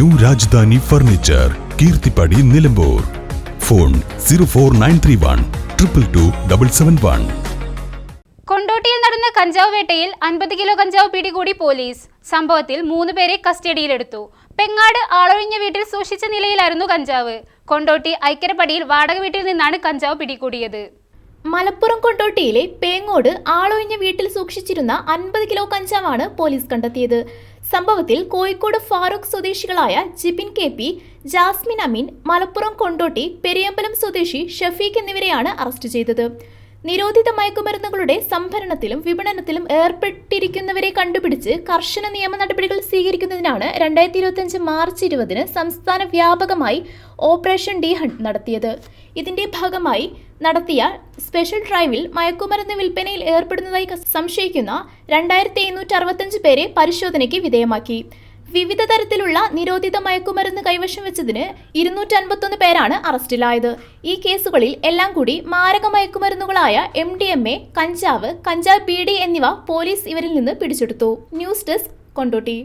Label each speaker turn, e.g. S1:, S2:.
S1: New Rajadhani furniture Keerthippadi Nilambur. Phone zero four nine three one triple two double seven one.
S2: കൊണ്ടോട്ടിയിൽ നടന്ന കഞ്ചാവ് വേട്ടയിൽ അൻപത് kilo കഞ്ചാവ് പിടികൂടി police. സംഭവത്തിൽ മൂന്ന് പേരെ കസ്റ്റഡിയിലെടുത്തു. പെങ്ങാട് ആളൊഴിഞ്ഞ വീട്ടിൽ സൂക്ഷിച്ച നിലയിലായിരുന്നു കഞ്ചാവ്. കൊണ്ടോട്ടി ഐക്കരപ്പടിയിൽ വാടക വീട്ടിൽ നിന്നാണ് കഞ്ചാവ് പിടികൂടിയത്.
S3: മലപ്പുറം കൊണ്ടോട്ടിയിലെ പേങ്ങോട് ആളൊഴിഞ്ഞ വീട്ടിൽ സൂക്ഷിച്ചിരുന്ന അൻപത് കിലോ കഞ്ചാവാണ് പോലീസ് കണ്ടെത്തിയത്. സംഭവത്തിൽ കോഴിക്കോട് ഫാറൂഖ് സ്വദേശികളായ ജിബിൻ കെ പി ജാസ്മിൻ അമീൻ മലപ്പുറം കൊണ്ടോട്ടി പെരിയമ്പലം സ്വദേശി ഷഫീഖ് എന്നിവരെയാണ് അറസ്റ്റ് ചെയ്തത്. നിരോധിത മയക്കുമരുന്നുകളുടെ സംഭരണത്തിലും വിപണനത്തിലും ഏർപ്പെട്ടിരിക്കുന്നവരെ കണ്ടുപിടിച്ച് കർശന നിയമ നടപടികൾ സ്വീകരിക്കുന്നതിനാണ് രണ്ടായിരത്തി ഇരുപത്തിയഞ്ച് മാർച്ച് ഇരുപതിന് സംസ്ഥാന വ്യാപകമായി ഓപ്പറേഷൻ ഡി ഹണ്ട് നടത്തിയത്. ഇതിന്റെ ഭാഗമായി നടത്തിയ സ്പെഷ്യൽ ഡ്രൈവിൽ മയക്കുമരുന്ന് വിൽപ്പനയിൽ ഏർപ്പെടുന്നതായി സംശയിക്കുന്ന രണ്ടായിരത്തി എഴുന്നൂറ്റി അറുപത്തഞ്ച് പേരെ പരിശോധനയ്ക്ക് വിധേയമാക്കി. വിവിധ തരത്തിലുള്ള നിരോധിത മയക്കുമരുന്ന് കൈവശം വെച്ചതിന് ഇരുന്നൂറ്റി അൻപത്തൊന്ന് പേരാണ് അറസ്റ്റിലായത്. ഈ കേസുകളിൽ എല്ലാം കൂടി മാരക മയക്കുമരുന്നുകളായ എം ഡി എം എ കഞ്ചാവ് കഞ്ചാവ് ബി ഡി എന്നിവ പോലീസ് ഇവരിൽ നിന്ന് പിടിച്ചെടുത്തു. News desk Kondotty.